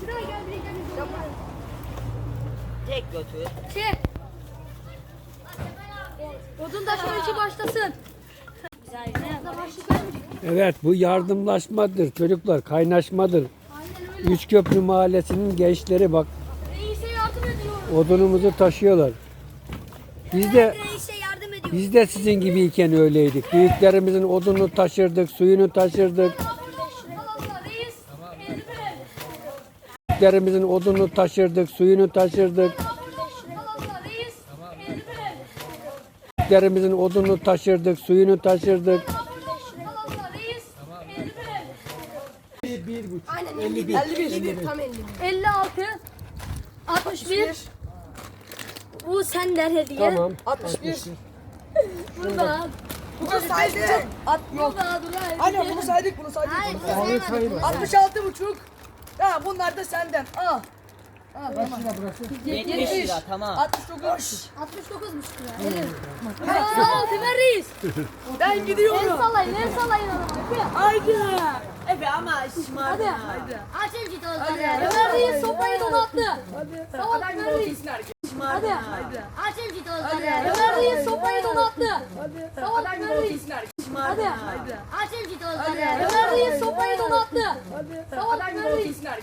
Şuraya gel bir gel. Tek götür. Şey. Odun taşıma işi başlasın. Güzel ne? Evet bu yardımlaşmadır çocuklar kaynaşmadır. Aynen öyle. Üçköprü mahallesinin gençleri bak Reis'e yardım ediyor. odunumuzu taşıyorlar. Biz de Reis'e yardım ediyor. biz de sizin gibiyken öyleydik. Büyüklerimizin odunu taşırdık, suyunu taşırdık. Büyüklerimizin odunu taşırdık, suyunu taşırdık. Büyüklerimizin odunu taşırdık, suyunu taşırdık. Aynen 51. 51. Tam 51. 56 61 Bu senden hediye. Tamam. 61. Burada. Bunu saydık. At yok. Burada dur hayır. Aynen bunu saydık bunu saydık. Bunu saydık. 66 buçuk. Ha bunlar da senden. Al. Al tamam. 70 lira tamam. 69. 69 muş lira. Evet. Sağ ol Temel Reis. Ben El gidiyorum. sallayın, el sallayın adamı. Haydi. Efe ama şımardı. Hadi. Açın ciddi olsun. Temel Reis sopayı donattı. Sağ ol Temel Reis. Hadi. Açın ciddi olsun. Temel Reis sopayı donattı. Sağ ol Temel Reis. Hadi. Açın olsun. Temel Sopayı donattı. Sağ ol.